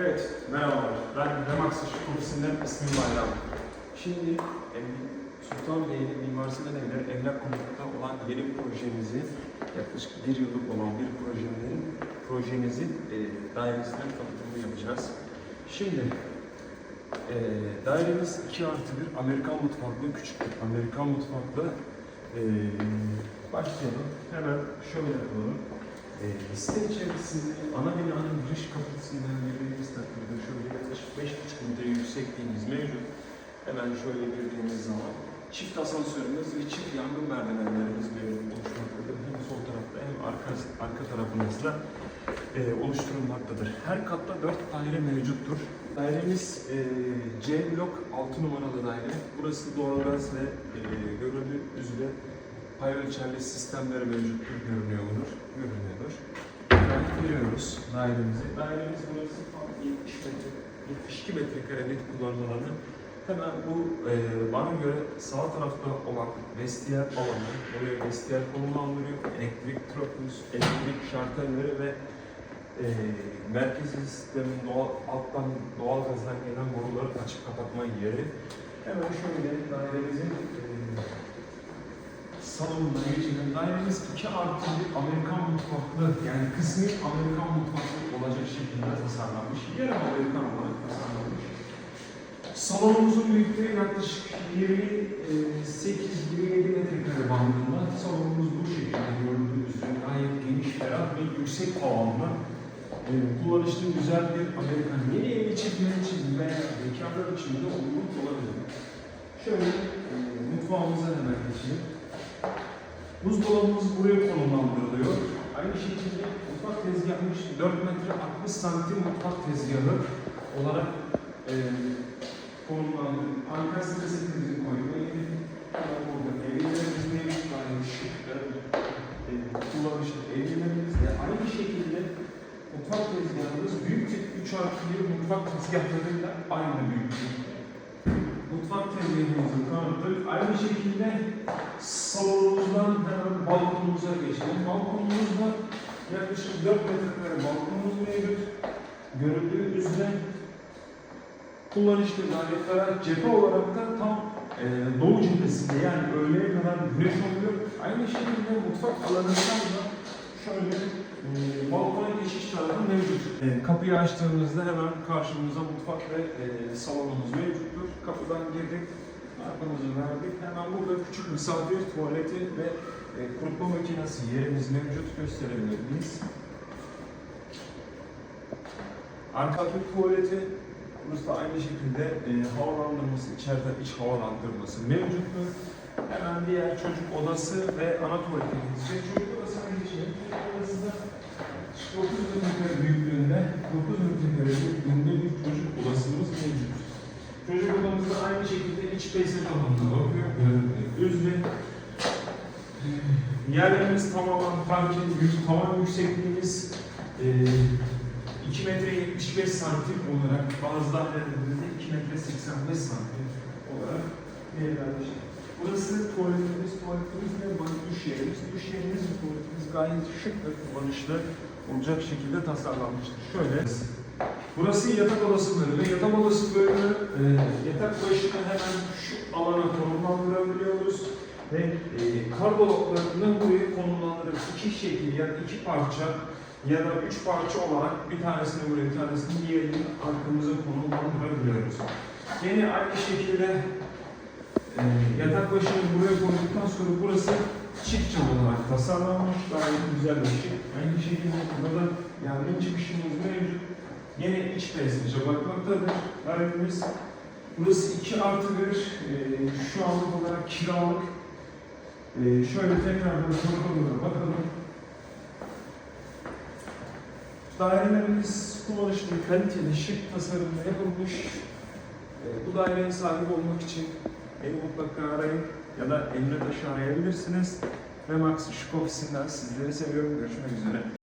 Evet, merhabalar. Ben Remax Işık Ofisi'nden ismim Bayram. Şimdi Sultanbeyli Mimar Sinan Evleri Emlak Konut'ta olan yeni projemizi, yaklaşık bir yıllık olan bir projenin, projemizin e, dairesinin tanıtımını yapacağız. Şimdi e, dairemiz 2 artı 1 Amerikan mutfaklı, küçük bir Amerikan mutfaklı. E, başlayalım. Hemen şöyle yapalım. E, site içerisinde ana binanın giriş kapısından girdiğimiz takdirde şöyle yaklaşık 5,5 metre yüksekliğimiz mevcut. Hemen şöyle girdiğimiz zaman çift asansörümüz ve çift yangın merdivenlerimiz mevcut oluşmaktadır. Hem sol tarafta hem arka, arka tarafımızda e, oluşturulmaktadır. Her katta 4 daire mevcuttur. Dairemiz e, C blok 6 numaralı daire. Burası doğalgaz ve e, görüldüğü üzere pay ölçerli sistemleri mevcuttur görünüyordur. Görünüyordur. Hemen giriyoruz dairemize. Dairemiz burası tam 70 metre, 72 metrekare net kullanım alanı. Hemen bu e, bana göre sağ tarafta olan vestiyer alanı, buraya vestiyer konumlandırıyor. Elektrik trafos, elektrik şartelleri ve e, merkezi sistemin doğal, alttan doğal gazdan gelen boruları açıp kapatma yeri. Hemen şöyle dairemizin e, salonuna geçelim. Dairemiz 2 artı bir Amerikan mutfaklı, yani kısmi Amerikan mutfaklı olacak şekilde tasarlanmış. Yarım Amerikan olarak tasarlanmış. Salonumuzun büyüklüğü yaklaşık 28-27 metrekare bandında. Salonumuz bu şekilde gördüğünüz üzere gayet geniş, ferah ve yüksek tavanlı. E, kullanışlı güzel bir Amerikan. Yeni evli çiftler için veya bekarlar için de uygun olabilir. Şöyle e, mutfağımıza hemen geçelim. Buzdolabımız buraya konumlandırılıyor. Aynı şekilde mutfak tezgahımız 4 metre 60 santim mutfak tezgahı olarak e, konumlandırılıyor. Ankastre setimizi koymayı burada evlerimiz şık ve e, kullanışlı evlerimiz aynı şekilde mutfak tezgahımız büyük tip 3 artı 1 mutfak tezgahlarıyla aynı büyüklükte. Mutfak tezgahımızın kanıtı aynı şekilde salonumuzdan hemen balkonumuza geçelim. Balkonumuzda yaklaşık 4 metrekare balkonumuz mevcut. Görüldüğü üzere kullanışlı gayet ferah cephe olarak da tam e, doğu cephesinde yani öğleye kadar güneş oluyor. Aynı şekilde mutfak alanından da şöyle e, balkona geçiş tarafı mevcut. E, kapıyı açtığımızda hemen karşımıza mutfak ve e, salonumuz mevcuttur. Kapıdan girdik, arkamızı verdik. Hemen burada küçük misafir tuvaleti ve e, kurutma makinesi yerimiz mevcut gösterebilir miyiz? Arka tuvaleti, burası da aynı şekilde e, havalandırması, içeride iç havalandırması mevcuttur. Hemen diğer çocuk odası ve ana tuvaletine gidecek. Çocuk. Çocuk odası da 9 metrekare büyüklüğünde, 9 metrekare büyüklüğünde bir çocuk odasımız mevcut. Çocuk odamızda aynı şekilde iç peyzaj alanına bakıyor. Üzme. Yerlerimiz tamamen parke, yük, tavan yüksekliğimiz e, 2 metre 75 santim olarak bazı dairelerimizde 2 metre 85 santim olarak değerlenmiş. Burası tuvaletimiz, tuvaletimiz ve duş yerimiz. Duş yerimiz ve tuvaletimiz gayet şık ve kullanışlı olacak şekilde tasarlanmıştır. Şöyle. Burası yatak odası bölümü. Yatak odası bölümü e, yatak başına hemen şu alana konumlandırabiliyoruz. Ve e, kardolaplarını buraya konumlandırıp iki şekil yani iki parça ya da üç parça olarak bir tanesini buraya bir tanesini diğerini arkamıza konumlandırabiliyoruz. Yine aynı şekilde e, yatak başını buraya koyduktan sonra burası çift cam olarak tasarlanmış. Gayet güzel bir şey. Aynı şekilde burada yangın çıkışımız mevcut. Yine iç peyzaja bakmaktadır. Dairemiz burası 2 artı 1 e, şu anlık olarak kiralık. E, şöyle tekrardan sorulara bakalım. Dairelerimiz kullanışlı, kaliteli, şık tasarımda yapılmış. Bu daireye sahip olmak için beni mutlaka arayın ya da Emre Taş'ı arayabilirsiniz. Remax Işık Ofisi'nden sizleri seviyorum. Görüşmek üzere.